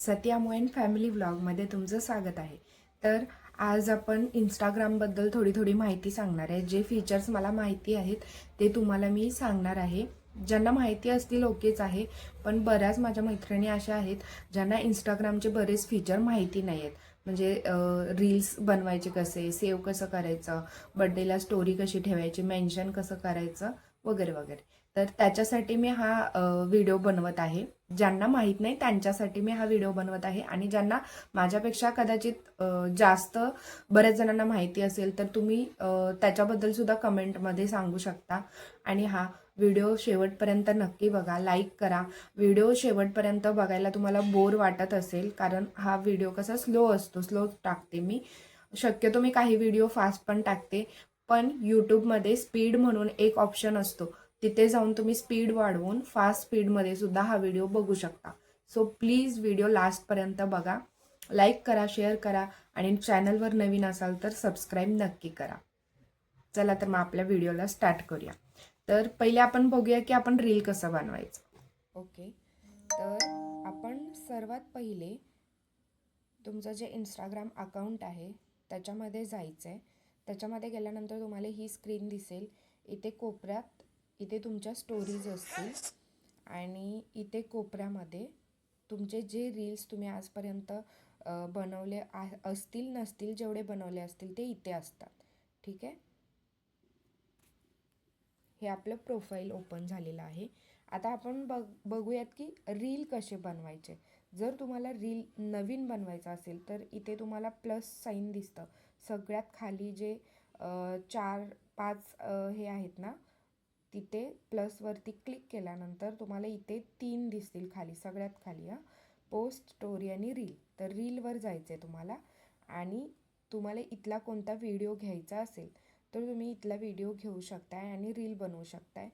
Satya मोयन family व्लॉगमध्ये तुमचं स्वागत आहे. तर आज आपण इंस्टाग्रामबद्दल थोडी थोडी माहिती सांगणार आहे. जे फीचर्स मला माहिती आहेत ते तुम्हाला मी सांगणार आहे. ज्यांना माहिती असतील ओकेच आहे पण बऱ्याच माझ्या मैत्रिणी अशा आहेत ज्यांना इंस्टाग्रामचे बरेच फीचर माहिती नाही आहेत. म्हणजे रील्स बनवायचे कसे सेव्ह कसं करायचं बड्डेला स्टोरी कशी ठेवायची मेन्शन कसं करायचं वगैरे वगैरे. तर त्याच्यासाठी मी हा व्हिडिओ बनवत आहे. ज्यांना माहीत नाही त्यांच्यासाठी मी हा व्हिडिओ बनवत आहे. आणि ज्यांना माझ्यापेक्षा कदाचित जास्त बऱ्याच जणांना माहिती असेल तर तुम्ही त्याच्याबद्दल सुद्धा कमेंटमध्ये सांगू शकता. आणि हा व्हिडिओ शेवटपर्यंत नक्की बघा लाईक करा. व्हिडिओ शेवटपर्यंत बघायला तुम्हाला बोर वाटत असेल कारण हा व्हिडिओ कसा स्लो असतो स्लो टाकते मी. शक्यतो मी काही व्हिडिओ फास्ट पण टाकते पण यूट्यूबमध्ये स्पीड म्हणून एक ऑप्शन असतो. तिथे जाऊन तुम्ही स्पीड वाढवून फास्ट स्पीडमध्ये सुद्धा हा व्हिडिओ बघू शकता. सो प्लीज व्हिडिओ लास्टपर्यंत बघा. लाईक करा शेअर करा आणि चॅनलवर नवीन असाल तर सबस्क्राईब नक्की करा. चला तर मग आपल्या व्हिडिओला स्टार्ट करूया. तर पहिले आपण बघूया की आपण रील कसं बनवायचं. ओके तर आपण सर्वात पहिले तुमचं जे इंस्टाग्राम अकाउंट आहे त्याच्यामध्ये जायचं आहे त्याच्यामध्ये गेल्यानंतर तुम्हाला ही स्क्रीन दिसेल. इथे कोपऱ्यात इथे तुमच्या स्टोरीज असतील आणि इथे कोपऱ्यामध्ये तुमचे जे रील्स तुम्ही आजपर्यंत बनवले आ- असतील नसतील जेवढे बनवले असतील ते इथे असतात. ठीक आहे? हे आपलं प्रोफाईल ओपन झालेलं आहे. आता आपण बघ बघूयात की रील कसे बनवायचे. जर तुम्हाला रील नवीन बनवायचं असेल तर इथे तुम्हाला प्लस साईन दिसतं. सगळ्यात खाली जे चार पाच हे आहेत ना तिथे प्लसवरती क्लिक केल्यानंतर तुम्हाला इथे तीन दिसतील खाली सगळ्यात खाली हां. पोस्ट स्टोरी आणि रील तर रीलवर जायचं आहे तुम्हाला आणि तुम्हाला इथला कोणता व्हिडिओ घ्यायचा असेल तर तुम्ही इथला व्हिडिओ घेऊ शकताय आणि रील बनवू शकताय.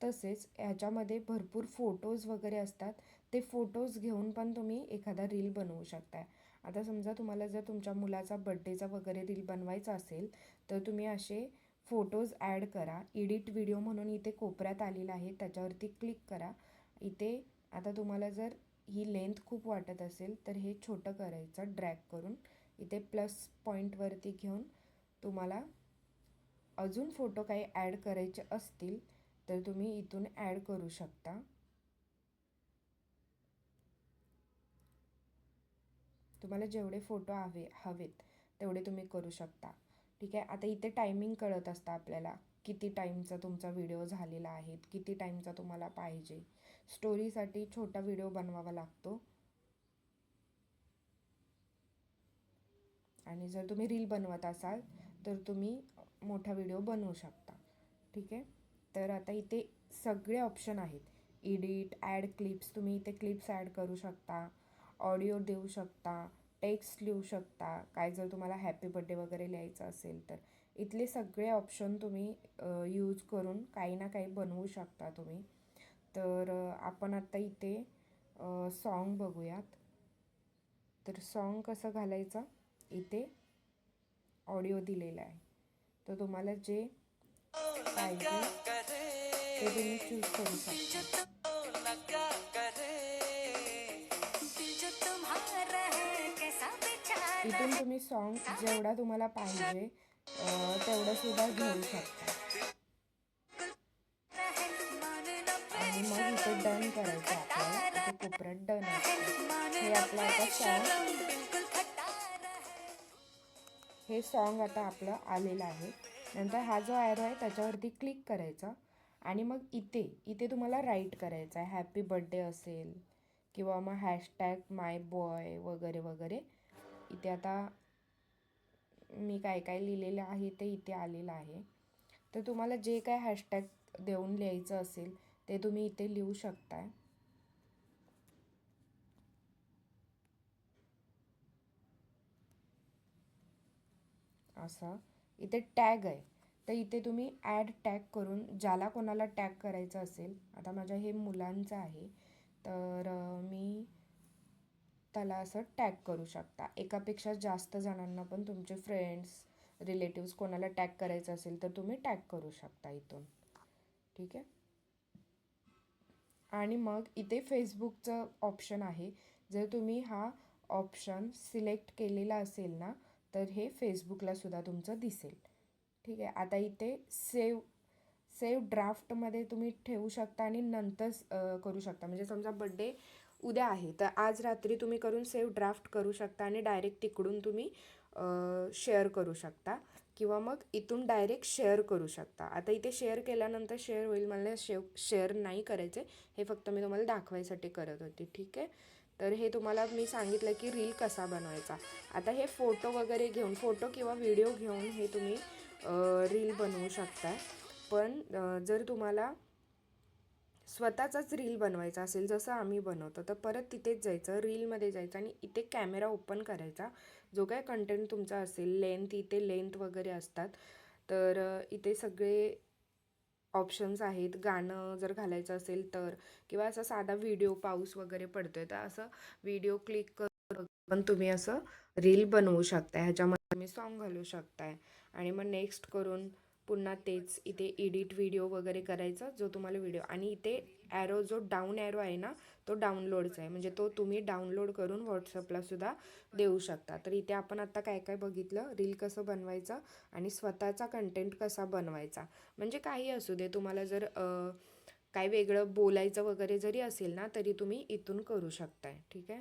तसेच ह्याच्यामध्ये भरपूर फोटोज वगैरे असतात. ते फोटोज घेऊन पण तुम्ही एखादा रील बनवू शकताय. आता समजा तुम्हाला जर तुमच्या मुलाचा बड्डेचा वगैरे रील बनवायचा असेल तर तुम्ही असे फोटोज ॲड करा. एडिट व्हिडिओ म्हणून इथे कोपऱ्यात आलेला आहे. त्याच्यावरती क्लिक करा. इथे आता तुम्हाला जर ही लेंथ खूप वाटत असेल तर हे छोटं करायचं ड्रॅग करून. इथे प्लस पॉईंटवरती घेऊन तुम्हाला अजून फोटो काही ॲड करायचे असतील तर तुम्ही इथून ॲड करू शकता. तुम्हाला जेवढे फोटो हवे हवेत तेवढे तुम्ही करू शकता. ठीक आहे? आता इथे टायमिंग कळत असतं आपल्याला किती टाईमचा तुमचा व्हिडिओ झालेला आहे किती टाईमचा तुम्हाला पाहिजे. स्टोरीसाठी छोटा व्हिडिओ बनवावा लागतो. आणि जर तुम्ही रील बनवत असाल तर तुम्ही मोठा व्हिडिओ बनवू शकता. ठीक आहे? तर आता इथे सगळे ऑप्शन आहेत. एडिट ॲड क्लिप्स तुम्ही इथे क्लिप्स ॲड करू शकता. ऑडिओ देऊ शकता. टेक्स्ट लिहू शकता. काय जर तुम्हाला हॅपी बड्डे वगैरे लिहायचं असेल तर. इथले सगळे ऑप्शन तुम्ही यूज करून काही ना काही बनवू शकता तुम्ही. तर आपण आत्ता इथे सॉन्ग बघूयात. तर सॉन्ग कसं घालायचं? इथे ऑडिओ दिलेला आहे. तर तुम्हाला जे पाहिजे ते तुम्ही चूज करू शकता. इथून तुम्ही सॉन्ग जेवढा तुम्हाला पाहिजे तेवढंसुद्धा तेवढं सुद्धा घेऊ शकता. आणि मग इथे डन करायचं आपल्याला. इथे कोपऱ्यात डन हे आपलं आता सॉन्ग हे सॉन्ग आता आपलं आलेलं आहे. नंतर हा जो ॲरो आहे त्याच्यावरती क्लिक करायचा. आणि मग इथे इथे तुम्हाला राईट करायचं आहे. हॅपी बड्डे असेल किंवा मग हॅशटॅग माय बॉय वगैरे वगैरे. इथे आता मी काय काय लिहिलेलं आहे ते इथे आलेलं आहे. तर तुम्हाला जे काय हॅशटॅग देऊन लिहायचं असेल ते तुम्ही इथे लिहू शकताय. असं. इथे टॅग आहे. तर इथे तुम्ही ॲड टॅग करून ज्याला कोणाला टॅग करायचं असेल आता माझ्या हे मुलांचं आहे तर मी त्याला असं टॅग करू शकता. एकापेक्षा जास्त जणांना पण तुमचे फ्रेंड्स रिलेटिव्स कोणाला टॅग करायचं असेल तर तुम्ही टॅग करू शकता इथून. ठीक आहे? आणि मग इथे फेसबुकचं ऑप्शन आहे. जर तुम्ही हा ऑप्शन सिलेक्ट केलेला असेल ना तर हे फेसबुकला सुद्धा तुमचं दिसेल. ठीक आहे? आता इथे सेव सेव ड्राफ्टमध्ये तुम्ही ठेवू शकता आणि नंतर करू शकता. म्हणजे समजा बड्डे उद्या आहे. तर आज रात्री तुम्ही करून सेव ड्राफ्ट करू शकता आणि डायरेक्ट तिकडून तुम्ही शेअर करू शकता. किंवा मग इथून डायरेक्ट शेअर करू शकता. आता इथे शेअर केल्यानंतर शेअर होईल मला शेव शेअर नाही करायचे. हे फक्त मी तुम्हाला दाखवायसाठी करत होते. ठीक आहे? तर हे तुम्हाला मी सांगितलं की रील कसा बनवायचा. आता हे फोटो वगैरे घेऊन फोटो किंवा व्हिडिओ घेऊन हे तुम्ही रील बनवू शकता. पण जर तुम्हाला स्वतःचाच रील बनवायचा असेल जसं आम्ही बनवतो तर परत तिथेच जायचं रीलमध्ये जायचं आणि इथे कॅमेरा ओपन करायचा. जो काय कंटेंट तुमचा असेल लेंथ इथे लेंथ वगैरे असतात तर इथे सगळे ऑप्शन्स आहेत. गाणं जर घालायचं असेल तर किंवा असा साधा व्हिडिओ पाऊस वगैरे पडतो आहे तर असं व्हिडिओ क्लिक करून पण तुम्ही असं रील बनवू शकताय. ह्याच्यामध्ये तुम्ही सॉन्ग घालू शकताय. आणि मग नेक्स्ट करून पुन्हा तेच इथे एडिट व्हिडिओ वगैरे करायचा जो तुम्हाला व्हिडिओ आणि इथे ॲरो जो डाऊन ॲरो आहे ना तो डाउनलोडचा आहे. म्हणजे तो तुम्ही डाउनलोड करून व्हॉट्सअपला सुद्धा देऊ शकता. तर इथे आपण आता काय काय बघितलं? रील कसं बनवायचं आणि स्वतःचा कंटेंट कसा बनवायचा? म्हणजे काही असू दे. तुम्हाला जर काय वेगळं बोलायचं वगैरे जरी असेल ना तरी तुम्ही इथून करू शकताय. ठीक आहे?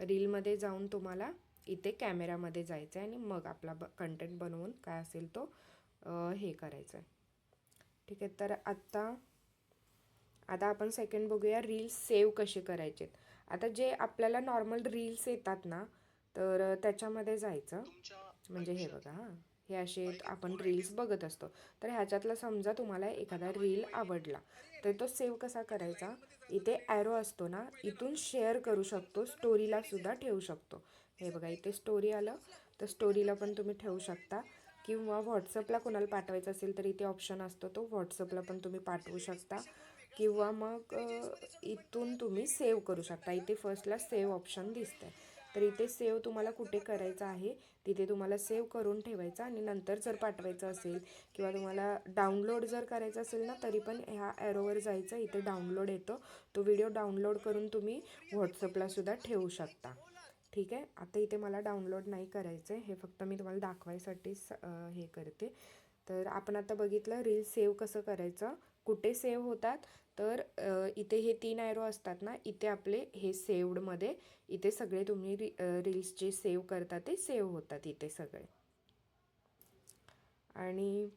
रीलमध्ये जाऊन तुम्हाला इथे कॅमेरामध्ये जायचं आहे आणि मग आपला ब कंटेंट बनवून काय असेल तो अ, हे करायचं आहे ठीक आहे तर आत्ता आता आपण सेकंड बघूया रील्स सेव्ह कसे करायचे आता जे आपल्याला नॉर्मल रील्स येतात ना तर त्याच्यामध्ये जायचं. म्हणजे हे बघा हां. हे असे आपण रील्स बघत असतो. तर ह्याच्यातला समजा तुम्हाला एखादा रील आवडला तर तो सेव्ह कसा करायचा? इथे ॲरो असतो ना इथून शेअर करू शकतो स्टोरीला सुद्धा ठेवू शकतो. हे बघा इथे स्टोरी आलं. तर स्टोरीला पण तुम्ही ठेवू शकता. किंवा व्हॉट्सअपला कोणाला पाठवायचं असेल तर इथे ऑप्शन असतो तो व्हॉट्सअपला पण तुम्ही पाठवू शकता. किंवा मग इथून तुम्ही सेव्ह करू शकता. इथे फर्स्टला सेव्ह ऑप्शन दिसतं आहे तर इथे सेव्ह तुम्हाला कुठे करायचं आहे तिथे तुम्हाला सेव्ह करून ठेवायचं आणि नंतर जर पाठवायचं असेल किंवा तुम्हाला डाउनलोड जर करायचं असेल ना तरी पण ह्या ॲरोवर जायचं इथे डाउनलोड येतो. तो व्हिडिओ डाउनलोड करून तुम्ही व्हॉट्सअपलासुद्धा ठेवू शकता. ठीक आहे. आता इथे मला डाउनलोड नाही करायचं आहे हे फक्त मी तुम्हाला दाखवायसाठीच हे करते. तर आपण आता बघितलं रील सेव्ह कसं करायचं? कुठे सेव्ह होतात? तर इथे हे तीन ॲरो असतात ना इथे आपले हे सेव्डमध्ये इथे सगळे तुम्ही री रील्स जे सेव्ह करता ते सेव्ह होतात इथे सगळे. आणि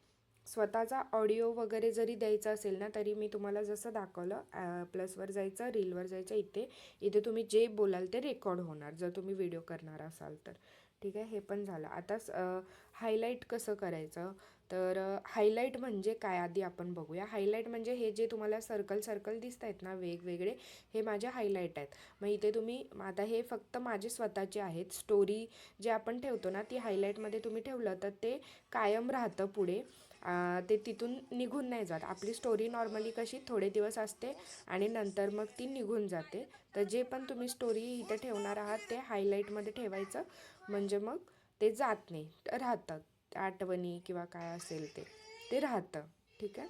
स्वतःचा ऑडिओ वगैरे जरी द्यायचा असेल ना तरी मी तुम्हाला जसं दाखवलं प्लसवर जायचं रीलवर जायचं इथे इथे तुम्ही जे बोलाल ते रेकॉर्ड होणार जर तुम्ही व्हिडिओ करणार असाल तर. ठीक आहे? हे पण झालं. आता हायलाईट कसं करायचं? तर हायलाईट म्हणजे काय? आधी आपण बघूया. हायलाईट म्हणजे हे जे तुम्हाला सर्कल सर्कल दिसत आहेत ना वेगवेगळे हे माझे हायलाईट आहेत. मग इथे तुम्ही आता हे फक्त माझे स्वतःचे आहेत. स्टोरी जे आपण ठेवतो ना ती हायलाईटमध्ये तुम्ही ठेवलं तर ते कायम राहतं पुढे. ते तिथून निघून नाही जात. आपली स्टोरी नॉर्मली कशी थोडे दिवस असते आणि नंतर मग ती निघून जाते. तर जे पण तुम्ही स्टोरी इथे ठेवणार आहात ते हायलाईटमध्ये ठेवायचं. म्हणजे मग ते जात नाही. राहतं. आठवणी किंवा काय असेल ते ते राहतं. ठीक आहे?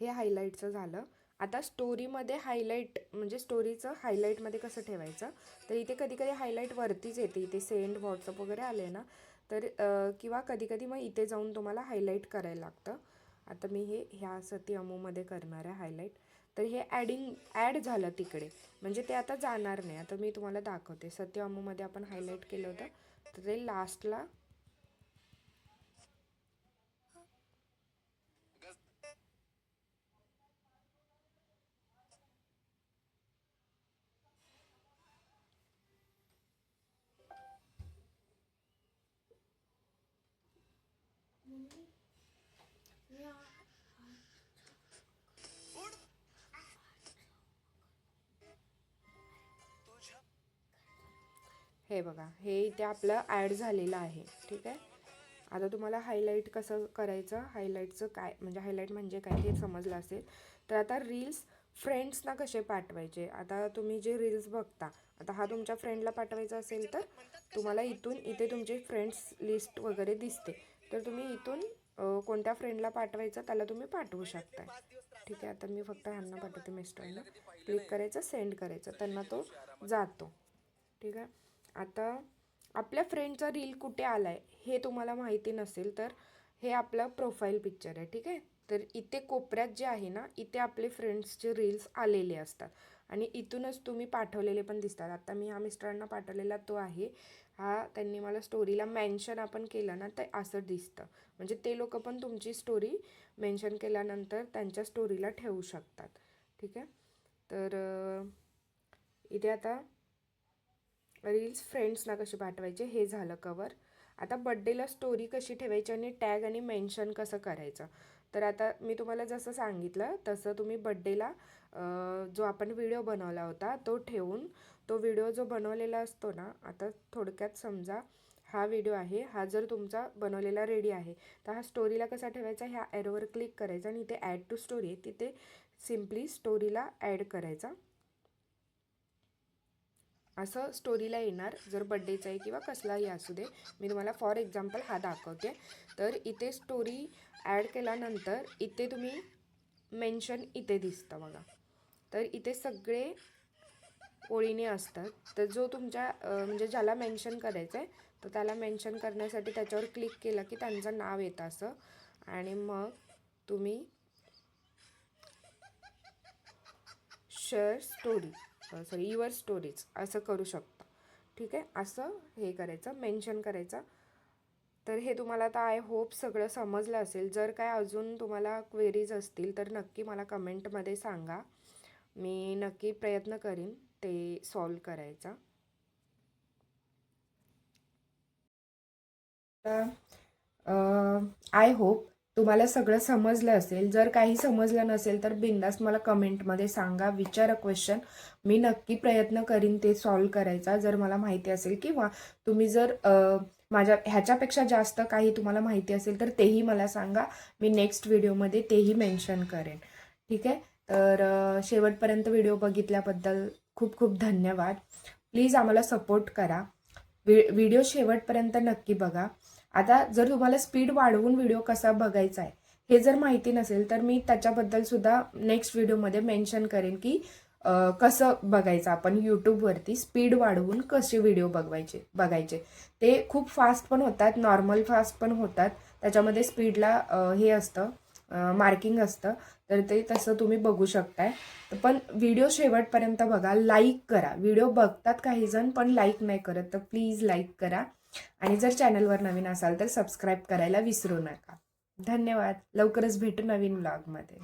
हे हायलाईटचं झालं. आता स्टोरीमध्ये हायलाईट म्हणजे स्टोरीचं हायलाईटमध्ये कसं ठेवायचं? तर इथे कधी कधी हायलाईट वरतीच येते. इथे सेंड व्हॉट्सअप वगैरे आले ना तर किंवा कधीकधी मग इथे जाऊन तुम्हाला हायलाईट करायला लागतं. आता मी हे ह्या सती अमूमध्ये करणार आहे हायलाईट तर हे ॲडिंग ॲड झालं तिकडे. म्हणजे ते आता जाणार नाही. आता मी तुम्हाला दाखवते. सत्य अमूमध्ये आपण हायलाईट केलं होतं. तर ते लास्टला हे बघा हे इथे आपलं ॲड झालेलं आहे ठीक आहे? आता तुम्हाला हायलाईट कसं करायचं? हायलाईटचं काय म्हणजे हायलाईट म्हणजे काय हे समजलं असेल. तर आता रील्स फ्रेंड्सना कसे पाठवायचे? आता तुम्ही जे रील्स बघता आता हा तुमच्या फ्रेंडला पाठवायचा असेल तर तुम्हाला इथून इथे तुमचे फ्रेंड्स लिस्ट वगैरे दिसते. तर तुम्ही इथून कोणत्या फ्रेंडला पाठवायचं त्याला तुम्ही पाठवू शकताय. ठीक आहे आता मी फक्त ह्यांना पाठवते मिस्टरांना क्लिक करायचं सेंड करायचं त्यांना तो जातो. ठीक आहे? आता आपल्या फ्रेंडचा रील कुठे आला आहे हे तुम्हाला माहिती नसेल तर हे आपलं प्रोफाईल पिक्चर आहे ठीक आहे? तर इथे कोपऱ्यात जे आहे ना इथे आपले फ्रेंड्सचे रील्स आलेले असतात. आणि इथूनच तुम्ही पाठवलेले पण दिसतात. आता मी हा मिस्टरांना पाठवलेला तो आहे. हा त्यांनी मला स्टोरीला मेन्शन आपण केलं ना तर असं दिसतं. म्हणजे ते लोक पण तुमची स्टोरी मेन्शन केल्यानंतर त्यांच्या स्टोरीला ठेवू शकतात. ठीक आहे? तर इथे आता रील्स फ्रेंड्सना कशी पाठवायचे हे झालं कवर आता बड्डेला स्टोरी कशी ठेवायची आणि टॅग आणि मेन्शन कसं करायचं? तर आता मी तुम्हाला जसं सांगितलं तसं तुम्ही बड्डेला जो आपण व्हिडिओ बनवला होता तो ठेवून तो व्हिडिओ जो बनवलेला असतो ना आता थोडक्यात समजा हा व्हिडिओ आहे हा जर तुमचा बनवलेला रेडी आहे तर हा स्टोरीला कसा ठेवायचा? ह्या ॲरोवर क्लिक करायचा आणि इथे ॲड टू स्टोरी आहे तिथे सिम्पली स्टोरीला ॲड करायचा. असं स्टोरीला येणार. जर बड्डेचं आहे किंवा कसलाही असू दे. मी तुम्हाला फॉर एक्झाम्पल हा दाखवते. तर इथे स्टोरी ॲड केल्यानंतर इथे तुम्ही मेन्शन इथे दिसतं बघा. तर इथे सगळे ओळीने असतात. तर जो तुमच्या म्हणजे ज्याला मेन्शन करायचं आहे तर त्याला मेन्शन करण्यासाठी त्याच्यावर क्लिक केलं की त्यांचं नाव येतं असं. आणि मग तुम्ही share story sorry your stories असं करू शकता. ठीक आहे? असं हे करायचं मेन्शन करायचं. तर हे तुम्हाला आता आय होप सगळं समजलं असेल. जर काय अजून तुम्हाला क्वेरीज असतील तर नक्की मला कमेंटमध्ये सांगा. मी नक्की प्रयत्न करीन ते सॉल्व करायचा. आय होप तुम्हाला सगळं समजलं असेल. जर काही समजलं नसेल तर बिंदास मला कमेंटमध्ये सांगा विचारा क्वेश्चन मी नक्की प्रयत्न करीन ते सॉल्व करायचा. जर मला माहिती असेल किंवा तुम्ही जर माझ्या ह्याच्यापेक्षा जास्त काही तुम्हाला माहिती असेल तर तेही मला सांगा. मी नेक्स्ट व्हिडिओमध्ये तेही मेन्शन करेन. ठीक आहे? तर शेवटपर्यंत व्हिडिओ बघितल्याबद्दल खूप खूप धन्यवाद. प्लीज आम्हाला सपोर्ट करा. वि व्हिडिओ शेवटपर्यंत नक्की बघा. आता जर तुम्हाला स्पीड वाढवून व्हिडिओ कसा बघायचा आहे हे जर माहिती नसेल तर मी त्याच्याबद्दल सुद्धा नेक्स्ट व्हिडिओमध्ये मेन्शन करेन की कसं बघायचं आपण यूट्यूबवरती स्पीड वाढवून कसे व्हिडिओ बघवायचे बघायचे. ते खूप फास्ट पण होतात नॉर्मल फास्ट पण होतात. त्याच्यामध्ये स्पीडला हे असतं मार्किंग असतं. तर ते तसं तुम्ही बघू शकताय. पण व्हिडिओ शेवटपर्यंत बघा लाईक करा. व्हिडिओ बघतात काही जण पण लाईक नाही करत. तर प्लीज लाईक करा. आणि जर चॅनलवर नवीन असाल तर सबस्क्राईब करायला विसरू नका. धन्यवाद. लवकरच भेटू नवीन ब्लॉगमध्ये